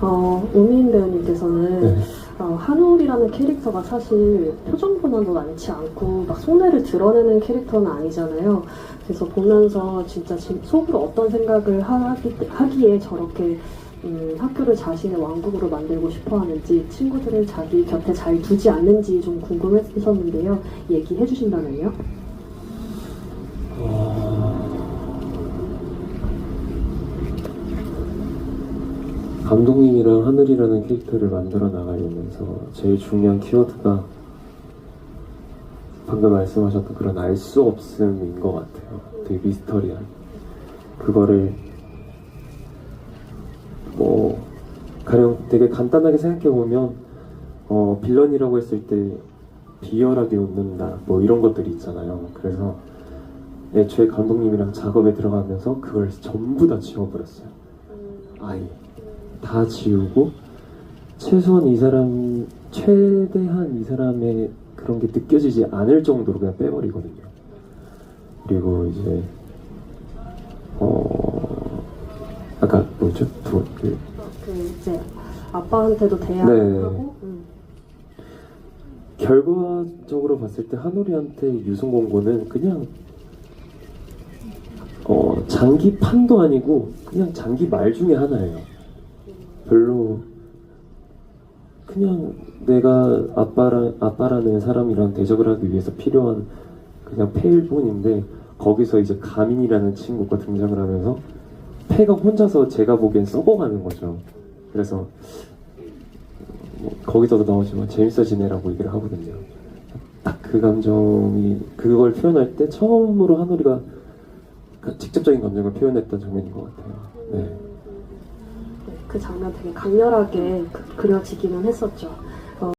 어, 우민 배우님께서는 네. 어, 한울이라는 캐릭터가 사실 표정보다도 많지 않고 막 속내를 드러내는 캐릭터는 아니잖아요. 그래서 보면서 진짜 진- 속으로 어떤 생각을 하기, 하기에 저렇게 음, 학교를 자신의 왕국으로 만들고 싶어 하는지 친구들을 자기 곁에 잘 두지 않는지 좀 궁금했었는데요. 얘기해 주신다면요? 감독님이랑 하늘이라는 캐릭터를 만들어 나가려면서 제일 중요한 키워드가 방금 말씀하셨던 그런 알 수 없음인 것 같아요. 되게 미스터리한. 그거를 뭐 가령 되게 간단하게 생각해 보면 어, 빌런이라고 했을 때 비열하게 웃는다 뭐 이런 것들이 있잖아요. 그래서 애초에 감독님이랑 작업에 들어가면서 그걸 전부 다 지워버렸어요. 아예 다 지우고 최소한 이 사람 최대한 이 사람의 그런 게 느껴지지 않을 정도로 그냥 빼버리거든요. 그리고 이제 어 아까 뭐죠? 두, 그 그 이제 아빠한테도 네. 대화하고 음. 결과적으로 봤을 때 한우리한테 유승공고는 그냥 어 장기 판도 아니고 그냥 장기 말 중에 하나예요. 별로 그냥 내가 아빠랑 아빠라는 사람이랑 대적을 하기 위해서 필요한 그냥 패일 뿐인데 거기서 이제 가민이라는 친구가 등장을 하면서 패가 혼자서 제가 보기엔 썩어가는 거죠. 그래서 뭐 거기서도 나오지만 재밌어지네라고 얘기를 하거든요. 딱 그 감정이 그걸 표현할 때 처음으로 한우리가 그 직접적인 감정을 표현했던 장면인 것 같아요. 네. 네, 그 장면 되게 강렬하게 그, 그려지기는 했었죠.